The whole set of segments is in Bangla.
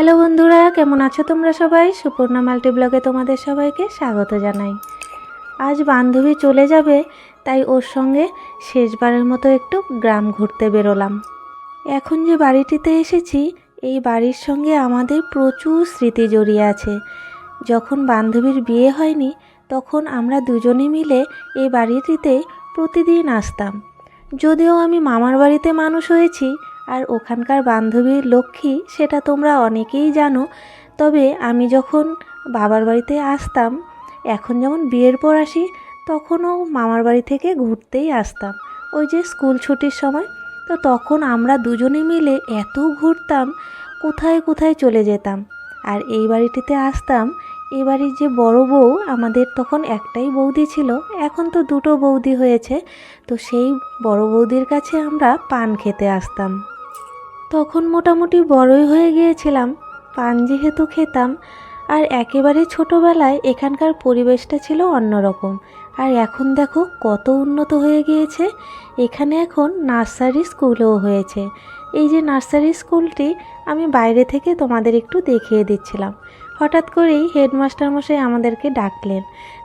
হ্যালো বন্ধুরা, কেমন আছো তোমরা সবাই? সুপর্ণা মাল্টি ব্লগে তোমাদের সবাইকে স্বাগত জানাই। আজ বান্ধবী চলে যাবে, তাই ওর সঙ্গে শেষবারের মতো একটু গ্রাম ঘুরতে বেরোলাম। এখন যে বাড়িটিতে এসেছি, এই বাড়ির সঙ্গে আমাদের প্রচুর স্মৃতি জড়িয়ে আছে। যখন বান্ধবীর বিয়ে হয়নি, তখন আমরা দুজনে মিলে এই বাড়িটিতে প্রতিদিন আসতাম। যদিও আমি মামার বাড়িতে মানুষ হয়েছি আর ওখানকার বান্ধবীর লক্ষ্মী, সেটা তোমরা অনেকেই জানো। তবে আমি যখন বাবার বাড়িতে আসতাম, এখন যেমন বিয়ের পর আসি, তখনও মামার বাড়ি থেকে ঘুরতেই আসতাম। ওই যে স্কুল ছুটির সময়, তো তখন আমরা দুজনে মিলে এত ঘুরতাম, কোথায় কোথায় চলে যেতাম। আর এই বাড়িটিতে আসতাম এই বাড়ির যে বড় বউ, আমাদের তখন একটাই বৌদি ছিল। এখন তো দুটো বৌদি হয়েছে, তো সেই বড় বৌদির কাছে আমরা পান খেতে আসতাম। তখন মোটামুটি বড়ই হয়ে গিয়েছিলাম পান যেহেতু খেতাম, আর একেবারে ছোটোবেলায় এখানকার পরিবেশটা ছিল অন্যরকম। আর এখন দেখো কত উন্নত হয়ে গিয়েছে, এখানে এখন নার্সারি স্কুলও হয়েছে। এই যে নার্সারি স্কুলটি আমি বাইরে থেকে তোমাদের একটু দেখিয়ে দিচ্ছিলাম। হঠাৎ করেই হেডমাস্টার মশাই আমাদেরকে ডাকলেন।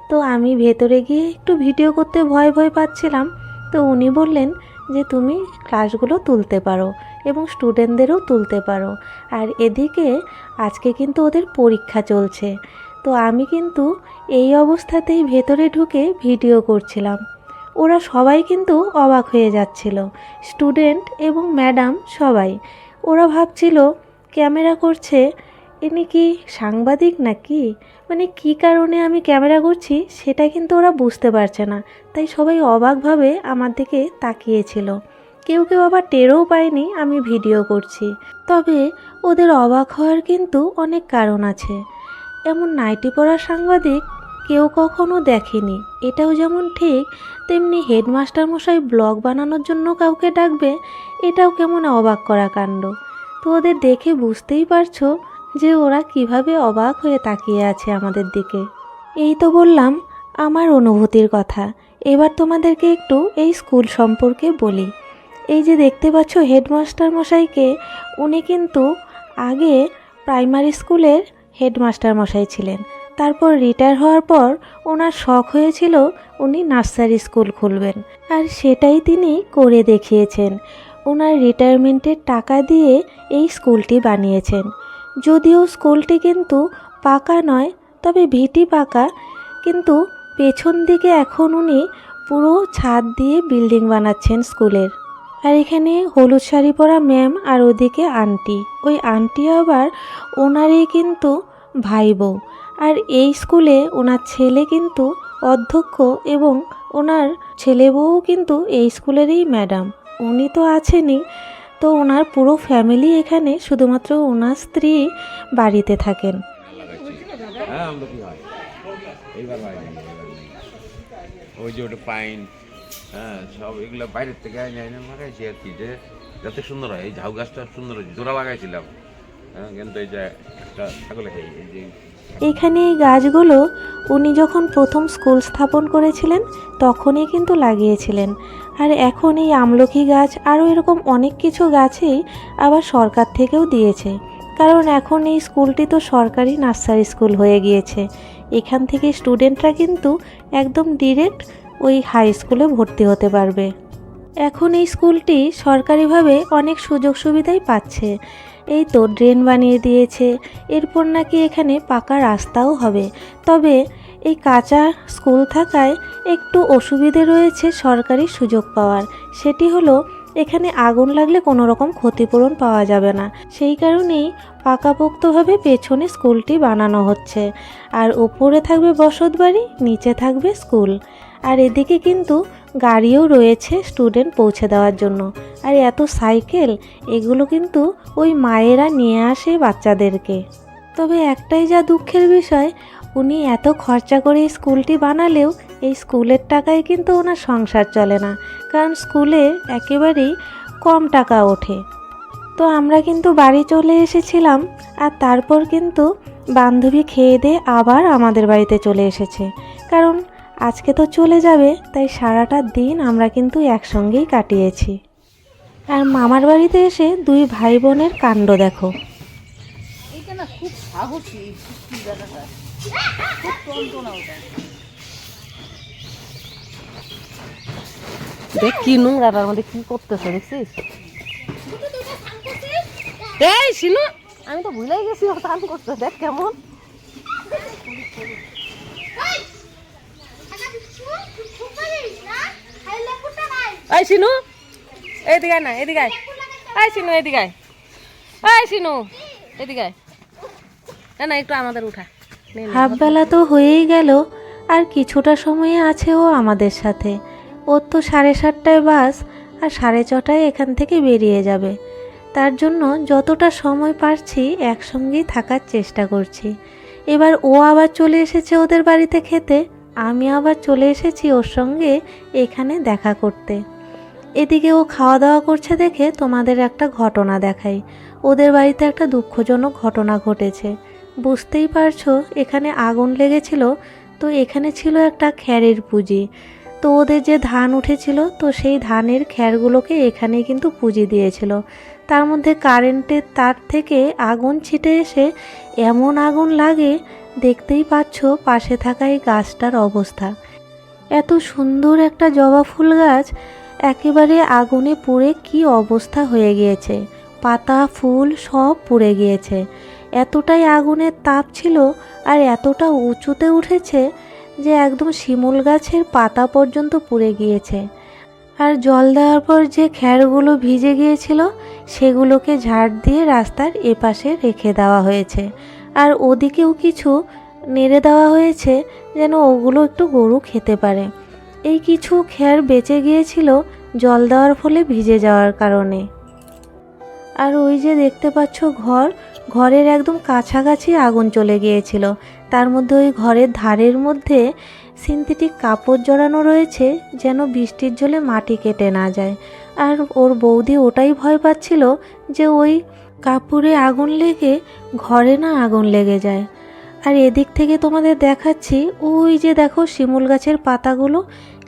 তো আমি ভেতরে গিয়ে একটু ভিডিও করতে ভয় ভয় পাচ্ছিলাম, তো উনি বললেন যে তুমি ক্লাসগুলো তুলতে পারো। এবং স্টুডেন্টদেরও তুলতে পারো। আর এদিকে আজকে কিন্তু ওদের পরীক্ষা চলছে। তো আমি কিন্তু এই অবস্থাতেই ভেতরে ঢুকে ভিডিও করছিলাম। ওরা সবাই কিন্তু অবাক হয়ে যাচ্ছিল। স্টুডেন্ট এবং ম্যাডাম সবাই। ওরা ভাবছিল, ক্যামেরা করছে? ইনি কি সাংবাদিক নাকি? মানে কি কারণে আমি ক্যামেরা করছি? সেটা কিন্তু ওরা বুঝতে পারছে না। তাই সবাই অবাকভাবে আমার দিকে তাকিয়েছিল। কেউ কেউ আবার টেরও পায়নি আমি ভিডিও করছি। তবে ওদের অবাক হওয়ার কিন্তু অনেক কারণ আছে। এমন নাইটি পড়া সাংবাদিক কেউ কখনো দেখেনি। এটাও যেমন ঠিক, তেমনি হেডমাস্টার মশাই ব্লগ বানানোর জন্য কাউকে ডাকবে, এটাও কেমন অবাক করা কাণ্ড। তো ওদের দেখে বুঝতেই পারছ যে ওরা কীভাবে অবাক হয়ে তাকিয়ে আছে আমাদের দিকে। এই তো বললাম, আমার অনুভূতির কথা। এবার তোমাদেরকে একটু এই স্কুল সম্পর্কে বলি। এই যে দেখতে পাচ্ছ হেডমাস্টার মশাইকে, উনি কিন্তু আগে প্রাইমারি স্কুলের হেডমাস্টার মশাই ছিলেন। তারপর রিটায়ার হওয়ার পর ওনার শখ হয়েছিল উনি নার্সারি স্কুল খুলবেন। আর সেটাই তিনি করে দেখিয়েছেন। ওনার রিটায়ারমেন্টের টাকা দিয়ে এই স্কুলটি বানিয়েছেন। যদিও স্কুলটি কিন্তু পাকা নয়, তবে ভিটি পাকা, কিন্তু পেছন দিকে এখন উনি পুরো ছাদ দিয়ে বিল্ডিং বানাচ্ছেন স্কুলের। আর এখানে হলুদ শাড়ি পরা ম্যাম আর ওদিকে আন্টি। ওই আন্টি আবার ওনারই কিন্তু ভাই বউ আর এই স্কুলে ওনার ছেলে কিন্তু অধ্যক্ষ এবং ওনার ছেলে বউ কিন্তু এই স্কুলেরই ম্যাডাম। উনি তো আছেনই। তো ওনার পুরো ফ্যামিলি এখানে শুধুমাত্র ওনার স্ত্রী বাড়িতে থাকেন। হ্যাঁ। ওই যে ওটা পাইন। হ্যাঁ সব এগুলো বাইরের থেকে আইনে লাগাইছি আর কি, যে যাতে সুন্দর হয়। এই ঝাউ গাছটা সুন্দর হয়েছে, জোড়া লাগাইছিলাম। হ্যাঁ কিন্তু এই যে একটা ছাগলে খাই এই যে এখানে এই গাছগুলো উনি যখন প্রথম স্কুল স্থাপন করেছিলেন, তখনই কিন্তু লাগিয়েছিলেন। আর এখন এই আমলকি গাছ আরও এরকম অনেক কিছু গাছেই আবার সরকার থেকেও দিয়েছে। কারণ এখন এই স্কুলটি তো সরকারি নার্সারি স্কুল হয়ে গিয়েছে। এখান থেকে স্টুডেন্টরা কিন্তু একদম ডিরেক্ট ওই হাই স্কুলে ভর্তি হতে পারবে। এখন এই স্কুলটি সরকারিভাবে অনেক সুযোগ সুবিধাই পাচ্ছে। এই তো ড্রেন বানিয়ে দিয়েছে, এরপর নাকি এখানে পাকা রাস্তাও হবে। তবে এই কাঁচা স্কুল থাকায় একটু অসুবিধে রয়েছে সরকারি সুযোগ পাওয়ার। সেটি হলো, এখানে আগুন লাগলে কোনো রকম ক্ষতিপূরণ পাওয়া যাবে না। সেই কারণেই পাকাপোক্তভাবে পেছনে স্কুলটি বানানো হচ্ছে। আর ওপরে থাকবে বসত বাড়ি নিচে থাকবে স্কুল। আর এদিকে কিন্তু গাড়িও রয়েছে স্টুডেন্ট পৌঁছে দেওয়ার জন্য। আর এত সাইকেল এগুলো কিন্তু ওই মায়েরা নিয়ে আসে বাচ্চাদেরকে। তবে একটাই যা দুঃখের বিষয়, উনি এত খরচা করে এই স্কুলটি বানালেও এই স্কুলের টাকায় কিন্তু ওনার সংসার চলে না। কারণ স্কুলে একেবারেই কম টাকা ওঠে। তো আমরা কিন্তু বাড়ি চলে এসেছিলাম, আর তারপর কিন্তু বান্ধবী খেয়ে দিয়ে আবার আমাদের বাড়িতে চলে এসেছে। কারণ আজকে তো চলে যাবে, তাই সারাটা দিন আমরা কিন্তু একসঙ্গেই কাটিয়েছি। আর মামার বাড়িতে এসে দুই ভাই বোনের কাণ্ড দেখো। দেখ কি নোংরাটার মধ্যে কি করতেছে, দেখছিস? এই, শিনু! আমি তো ভুলেই গেছি ও স্নান করতে, দেখ কেমন। এই শিনু এদিকে না এদিকে আয়। শিনু এদিকে আয়। শিনু এদিকে না না একটু আমাদের উঠা। নে, নে। হাফ বেলা তো হয়েই গেল আর কিছুটা সময়ে আছে ও আমাদের সাথে। ওর তো সাড়ে সাতটায় বাস আর সাড়ে ছটায় এখান থেকে বেরিয়ে যাবে। তার জন্য যতটা সময় পারছি একসঙ্গেই থাকার চেষ্টা করছি। এবার ও আবার চলে এসেছে ওদের বাড়িতে খেতে আমি আবার চলে এসেছি ওর সঙ্গে এখানে দেখা করতে। এদিকে ও খাওয়া দাওয়া করছে দেখে তোমাদের একটা ঘটনা দেখাই। ওদের বাড়িতে একটা দুঃখজনক ঘটনা ঘটেছে। বুঝতেই পারছ, এখানে আগুন লেগেছিল, তো এখানে ছিল একটা খ্যারের পুঁজি। তো ওদের যে ধান উঠেছিল, তো সেই ধানের খ্যারগুলোকে এখানে কিন্তু পুঁজি দিয়েছিল। তার মধ্যে কারেন্টের তার থেকে আগুন ছিটে এসে এমন আগুন লাগে, দেখতেই পাচ্ছ পাশে থাকা এই গাছটার অবস্থা। এত সুন্দর একটা জবা ফুল গাছ একেবারে আগুনে পুড়ে কি অবস্থা হয়ে গিয়েছে? পাতা, ফুল সব পুড়ে গিয়েছে। এতটাই আগুনের তাপ ছিল আর এতটা উঁচুতে উঠেছে যে একদম শিমুল গাছের পাতা পর্যন্ত পুড়ে গিয়েছে। আর জল দেওয়ার পর যে খ্যারগুলো ভিজে গিয়েছিল, সেগুলোকে ঝাড় দিয়ে রাস্তার এপাশে রেখে দেওয়া হয়েছে। আর ওদিকেও কিছু নেড়ে দেওয়া হয়েছে যেন ওগুলো একটু গরু খেতে পারে। এই কিছু খ্যার বেঁচে গিয়েছিল জল দেওয়ার ফলে ভিজে যাওয়ার কারণে। আর ওই যে দেখতে পাচ্ছ ঘর, ঘরের একদম কাছাকাছি আগুন চলে গিয়েছিল। তার মধ্যে ওই ঘরের ধারের মধ্যে সিনথেটিক কাপড় জড়ানো রয়েছে যেন বৃষ্টির জলে মাটি কেটে না যায়। আর ওর বৌদি ওটাই ভয় পাচ্ছিল যে ওই কাপড়ে আগুন লেগে ঘরে না আগুন লেগে যায়। আর এদিক থেকে তোমাদের দেখাচ্ছি, ওই যে দেখো শিমুল গাছের পাতাগুলো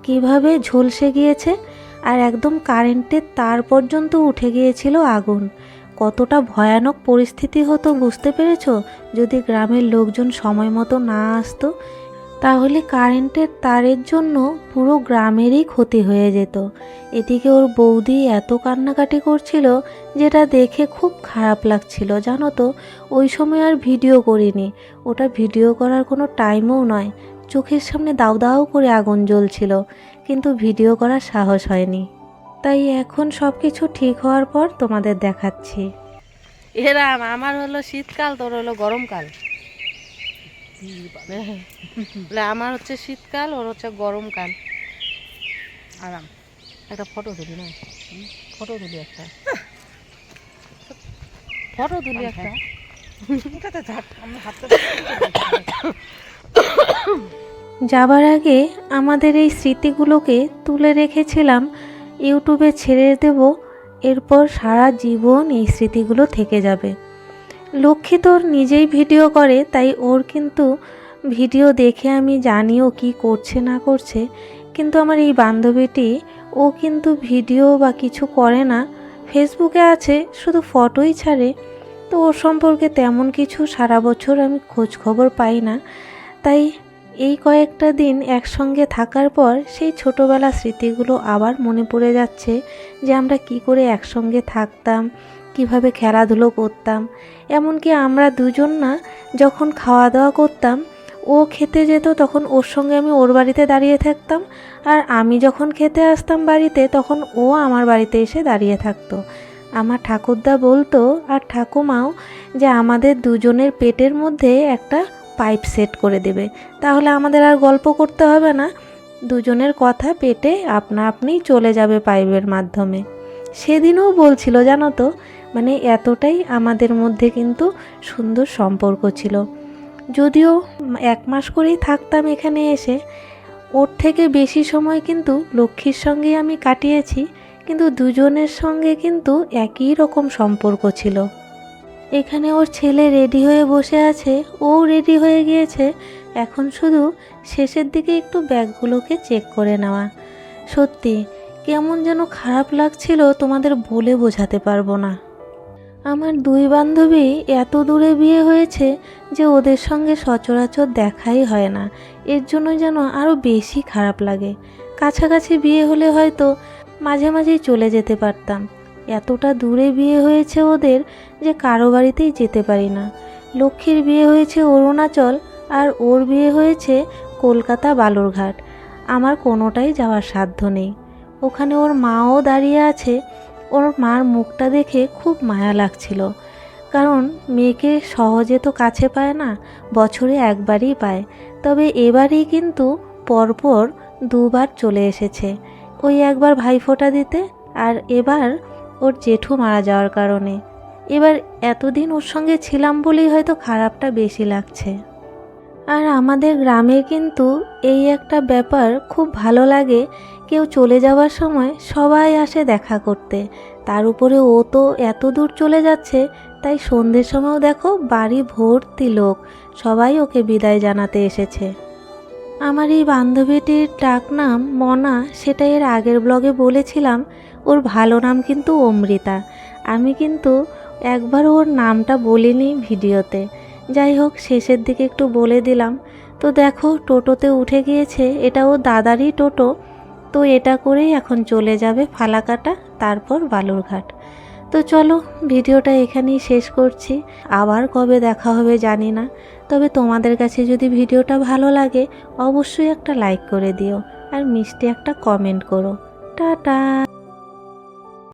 কীভাবে ঝলসে গিয়েছে আর একদম কারেন্টের তার পর্যন্ত উঠে গিয়েছিল আগুন। কতটা ভয়ানক পরিস্থিতি হতো বুঝতে পেরেছ? যদি গ্রামের লোকজন সময় মতো না আসতো, তাহলে কারেন্টের তারের জন্য পুরো গ্রামেরই ক্ষতি হয়ে যেত। এদিকে ওর বৌদি এত কান্নাকাটি করছিল যেটা দেখে খুব খারাপ লাগছিল, জানো তো? ওই সময় আর ভিডিও করিনি। ওটা ভিডিও করার কোনো টাইমও নয়। চোখের সামনে দাউ দাউ করে আগুন জ্বলছিল কিন্তু ভিডিও করার সাহস হয়নি। তাই এখন সব কিছু ঠিক হওয়ার পর তোমাদের দেখাচ্ছি। এরাম আমার হলো শীতকাল তোর হলো গরমকাল। বলে আমার হচ্ছে শীতকাল ওর হচ্ছে গরমকাল। আরাম। একটা ফটো তুলি না? ফটো তুলি একটা। ফটো তুলি একটা। যাবার আগে আমাদের এই স্মৃতিগুলোকে তুলে রেখেছিলাম ইউটিউবে ছেড়ে দেব, এরপর সারা জীবন এই স্মৃতিগুলো থেকে যাবে। লক্ষ্মী তোর নিজেই ভিডিও করে, তাই ওর কিন্তু ভিডিও দেখে আমি জানি ও কী করছে, না করছে। কিন্তু আমার এই বান্ধবীটি, ও কিন্তু ভিডিও বা কিছু করে না। ফেসবুকে আছে, শুধু ফটোই ছাড়ে। তো ওর সম্পর্কে তেমন কিছু সারা বছর আমি খোঁজ খবর পাই না। তাই এই কয়েকটা দিন একসঙ্গে থাকার পর সেই ছোটোবেলা স্মৃতিগুলো আবার মনে পড়ে যাচ্ছে যে আমরা কি করে একসঙ্গে থাকতাম, কীভাবে খেলাধুলো করতাম। এমনকি আমরা দুজন না, যখন খাওয়া দাওয়া করতাম, ও খেতে যেত তখন ওর সঙ্গে আমি ওর বাড়িতে দাঁড়িয়ে থাকতাম আর আমি যখন খেতে আসতাম বাড়িতে তখন ও আমার বাড়িতে এসে দাঁড়িয়ে থাকতো। আমার ঠাকুরদা বলতো আর ঠাকুমাও যে আমাদের দুজনের পেটের মধ্যে একটা পাইপ সেট করে দেবে। তাহলে আমাদের আর গল্প করতে হবে না। দুজনের কথা পেটে আপনা আপনিই চলে যাবে পাইপের মাধ্যমে। সেদিনও বলছিল, জানো তো মানে এতটাই আমাদের মধ্যে কিন্তু সুন্দর সম্পর্ক ছিল। যদিও এক মাস করেই থাকতাম এখানে এসে। ওর থেকে বেশি সময় কিন্তু লক্ষ্মীর সঙ্গেই আমি কাটিয়েছি, কিন্তু দুজনের সঙ্গে কিন্তু একই রকম সম্পর্ক ছিল। এখানে ওর ছেলে রেডি হয়ে বসে আছে, ও রেডি হয়ে গিয়েছে। এখন শুধু শেষের দিকে একটু ব্যাগগুলোকে চেক করে নেওয়া। সত্যি, কেমন যেন খারাপ লাগছিল, তোমাদের বলে বোঝাতে পারব না। আমার দুই বান্ধবী এত দূরে বিয়ে হয়েছে যে ওদের সঙ্গে সচরাচর দেখাই হয় না। এর জন্য যেন আরও বেশি খারাপ লাগে। কাছাকাছি বিয়ে হলে হয়তো মাঝে মাঝেই চলে যেতে পারতাম। এতটা দূরে বিয়ে হয়েছে ওদের যে কারও বাড়িতেই যেতে পারি না। লক্ষ্মীর বিয়ে হয়েছে অরুণাচল আর ওর বিয়ে হয়েছে কলকাতা বালুরঘাট। আমার কোনোটাই যাওয়ার সাধ্য নেই। ওখানে ওর মাও দাঁড়িয়ে আছে। ওর মার মুখটা দেখে খুব মায়া লাগছিল। কারণ মেয়েকে সহজে তো কাছে পায় না, বছরে একবারই পায়। তবে এবারেই কিন্তু পরপর দুবার চলে এসেছে। ওই একবার ভাইফোঁটা দিতে আর এবার ওর জেঠু মারা যাওয়ার কারণে। এবার এতদিন ওর সঙ্গে ছিলাম বলেই হয়তো খারাপটা বেশি লাগছে। আর আমাদের গ্রামে কিন্তু এই একটা ব্যাপার খুব ভালো লাগে, কেউ চলে যাওয়ার সময় সবাই আসে দেখা করতে। তার উপরে ও তো এত দূর চলে যাচ্ছে, তাই সন্ধ্যের সময়ও দেখো বাড়ি ভর্তি লোক, সবাই ওকে বিদায় জানাতে এসেছে। আমার এই বান্ধবীটির ডাক নাম মনা, সেটা এর আগের ব্লগে বলেছিলাম ওর ভালো নাম কিন্তু অমৃতা। আমি কিন্তু একবার ওর নামটা বলিনি ভিডিওতে। যাই হোক, শেষের দিকে একটু বলে দিলাম। তো দেখো, টোটোতে উঠে গিয়েছে, এটা ও দাদারই টোটো। তো এটা করেই এখন চলে যাবে ফালাকাটা, তারপর বালুরঘাট। তো চলো, ভিডিওটা এখানেই শেষ করছি। আবার কবে দেখা হবে জানি না। তবে তোমাদের কাছে যদি ভিডিওটা ভালো লাগে, অবশ্যই একটা লাইক করে দিও। আর মিষ্টি একটা কমেন্ট করো। টাটা!